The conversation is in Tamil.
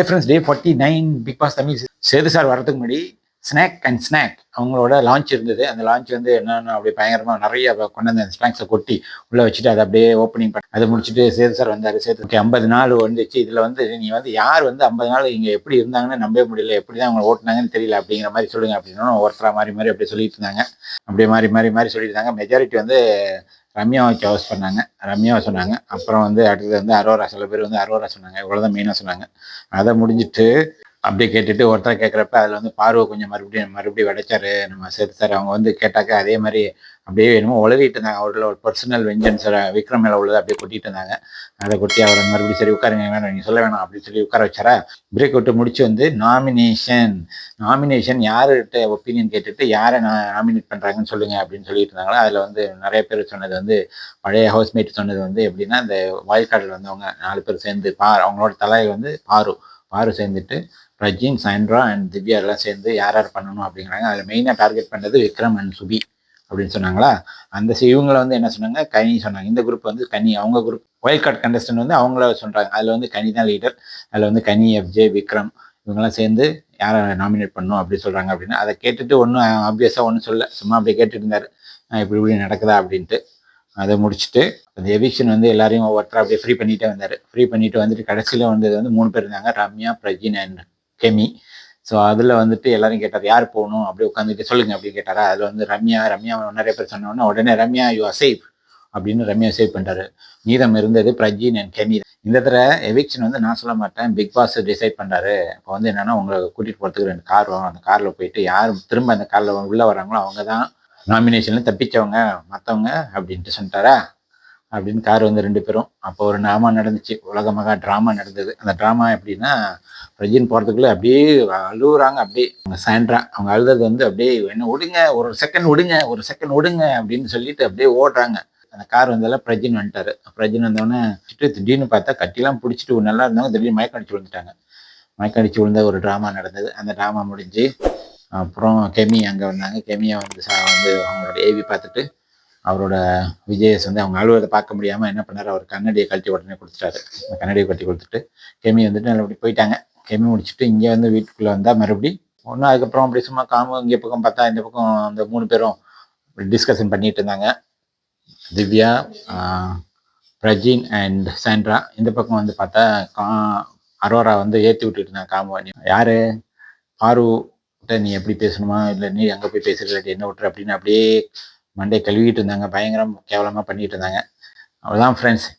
Hi friends day forty nine Bigg Boss Tamil Sethu sir வரதுக்கு முன்னாடி ஸ்நாக் அண்ட் ஸ்நாக் அவங்களோட லான்ச் இருந்தது. அந்த லான்ச் வந்து என்னென்ன அப்படியே பயங்கரமாக நிறைய கொண்டு வந்து அந்த ஸ்நாக்ஸை கொட்டி உள்ளே வச்சுட்டு அதை அப்படியே ஓப்பனிங் பண்ணி அதை முடிச்சுட்டு சேது சார் வந்தார். சேது ஓகே ஐம்பது நாள் வந்துச்சு. இதில் வந்து நீங்கள் வந்து யார் வந்து ஐம்பது நாள் இங்கே எப்படி இருந்தாங்கன்னு நம்பவே முடியல. எப்படி தான் அவங்க ஓட்டினாங்கன்னு தெரியல. அப்படிங்கிற மாதிரி சொல்லுங்கள் அப்படின்னா ஒருத்தரா மாறி மாறி அப்படியே சொல்லிட்டு இருந்தாங்க. அப்படியே மாறி மாறி மாறி சொல்லிட்டு இருந்தாங்க. மெஜாரிட்டி வந்து ரம்யாவை சாய்ஸ் பண்ணாங்க. ரம்யாவை சொன்னாங்க. அப்புறம் வந்து அடுத்தது வந்து அரோரா சில பேர் வந்து அரோரா சொன்னாங்க. இவ்வளோதான் மெயினாக சொன்னாங்க. அதை முடிஞ்சிட்டு அப்படியே கேட்டுட்டு ஒருத்தர் கேட்குறப்ப அதில் வந்து பார்வை கொஞ்சம் மறுபடியும் மறுபடியும் விடைச்சாரு. நம்ம சேர்த்து சார் அவங்க வந்து கேட்டாக்க அதே மாதிரி அப்படியே என்னமோ உளறிட்டு இருந்தாங்க. அவரோட ஒரு பர்சனல் வெஞ்சன்ஸ் விக்ரம் மேலே உள்ளது அப்படியே கொட்டிட்டு இருந்தாங்க. அதை கொட்டி அவரை மறுபடியும் சரி உட்காருங்க வேணாம் நீங்கள் சொல்ல வேணாம் அப்படின்னு சொல்லி உட்கார வச்சாரா? பிரேக் விட்டு முடிச்சு வந்து நாமினேஷன் நாமினேஷன் யார்கிட்ட ஒப்பீனியன் கேட்டுட்டு யாரை நாமினேட் பண்ணுறாங்கன்னு சொல்லுங்க அப்படின்னு சொல்லிட்டு இருந்தாங்களோ? அதில் வந்து நிறைய பேர் சொன்னது வந்து பழைய ஹவுஸ்மேட் சொன்னது வந்து எப்படின்னா இந்த வாய்க்காடில் வந்தவங்க நாலு பேர் சேர்ந்து பார் அவங்களோட தலையில் வந்து பாரு. பாரு சேர்ந்துட்டு ரஜின் சாண்ட்ரா அண்ட் திவ்யா எல்லாம் சேர்ந்து யார் யார் பண்ணணும் அப்படிங்கிறாங்க. அதில் மெயினாக டார்கெட் பண்ணது விக்ரம் அண்ட் சுபி அப்படின்னு சொன்னாங்களா? அந்த இவங்களை வந்து என்ன சொன்னாங்க? கனி சொன்னாங்க. இந்த குரூப் வந்து கனி. அவங்க குரூப் ஒயில்ட் கார்ட் கண்டஸ்டன்ட் வந்து அவங்கள சொல்கிறாங்க அதில் வந்து கனி தான் லீடர் அதில் வந்து கனி எஃப்ஜே விக்ரம் இவங்கெல்லாம் சேர்ந்து யாரை நாமினேட் பண்ணும் அப்படி சொல்கிறாங்க அப்படின்னு அதை கேட்டுட்டு ஒன்றும் ஆப்வியஸாக ஒன்றும் சொல்ல சும்மா அப்படியே கேட்டுட்டு இருந்தார். இப்படி இப்படி நடக்குதா அப்படின்ட்டு. அதை முடிச்சுட்டு அந்த எவிக்ஷன் வந்து எல்லாரையும் ஒவ்வொருத்தர் அப்படியே ஃப்ரீ பண்ணிட்டே வந்தார். ஃப்ரீ பண்ணிட்டு வந்துட்டு கடைசியில் வந்தது வந்து மூணு பேர் இருந்தாங்க ரம்யா பிரஜின் அண்ட் கெமி. ஸோ அதில் வந்துட்டு எல்லாரும் கேட்டார் யார் போகணும்? அப்படி உட்காந்துட்டு சொல்லுங்க அப்படி கேட்டாரா. அதில் வந்து ரம்யா ரம்யா நிறைய பேர் சொன்னோன்னே உடனே ரம்யா யூ ஆர் சேஃப் அப்படின்னு ரம்யா சேவ் பண்ணிட்டாரு. மீதம் இருந்தது பிரஜின் அண்ட் கெமி. இந்த தடவை எவிக்ஷன் வந்து நான் சொல்ல மாட்டேன் பிக் பாஸ் டிசைட் பண்ணுறாரு இப்போ வந்து என்னென்னா உங்களை கூட்டிகிட்டு போகிறதுக்கு ரெண்டு கார் வரும். அந்த காரில் போயிட்டு யார் திரும்ப அந்த காரில் உள்ளே வராங்களோ அவங்க தான் நாமினேஷனில் தப்பிச்சவங்க மற்றவங்க அப்படின்ட்டு சொல்லிட்டாரா? அப்படின்னு கார் வந்து ரெண்டு பேரும். அப்போ ஒரு நாமா நடந்துச்சு. உலக மகா ட்ராமா நடந்தது. அந்த ட்ராமா எப்படின்னா பிரஜின் போகிறதுக்குள்ளே அப்படியே அழுகுறாங்க அப்படியே அவங்க சாண்ட்ரா அவங்க அழுதது வந்து அப்படியே என்ன விடுங்க ஒரு செகண்ட் விடுங்க ஒரு செகண்ட் விடுங்க அப்படின்னு சொல்லிட்டு அப்படியே ஓடுறாங்க. அந்த கார் வந்தால பிரஜின் வந்துட்டாரு. பிரஜின் வந்தோடனே திடீர்னு பார்த்தா கட்டிலாம் பிடிச்சிட்டு நல்லா இருந்தவங்க திடீர்னு மயக்கம் அடிச்சு விழுந்துட்டாங்க. மயக்கம் அடிச்சு விழுந்த ஒரு ட்ராமா நடந்தது. அந்த ட்ராமா முடிஞ்சு அப்புறம் கெமி அங்கே வந்தாங்க. கெமியை வந்து சா- வந்து அவங்களோட ஏவி பார்த்துட்டு அவரோட விஜயஸ் வந்து அவங்க அலுவலகத்தை பார்க்க முடியாமல் என்ன பண்ணார்? அவர் கண்ணடியை கழட்டி உடனே கொடுத்துட்டாரு. கண்ணடியை கழட்டி கொடுத்துட்டு கெமி வந்துட்டு நல்லபடி போயிட்டாங்க. கெமி முடிச்சுட்டு இங்கே வந்து வீட்டுக்குள்ளே வந்தால் மறுபடி ஒன்றும் அதுக்கப்புறம் அப்படி சும்மா காமு இங்கே பக்கம் பார்த்தா இந்த பக்கம் அந்த மூணு பேரும் டிஸ்கஷன் பண்ணிட்டு இருந்தாங்க. திவ்யா பிரஜின் அண்ட் சாண்ட்ரா இந்த பக்கம் வந்து பார்த்தா கா அரோரா வந்து ஏற்றி விட்டுட்டு இருந்தாங்க காமு யார்? பாரு கிட்ட நீ எப்படி பேசணுமா? இல்லை நீ அங்கே போய் பேசுகிற என்ன விட்டுற? அப்படின்னு அப்படியே மண்டே கழுவிட்டு இருந்தாங்க. பயங்கரம் கேவலமாக பண்ணிட்டு இருந்தாங்க. அவ்வளோதான் ஃப்ரெண்ட்ஸ்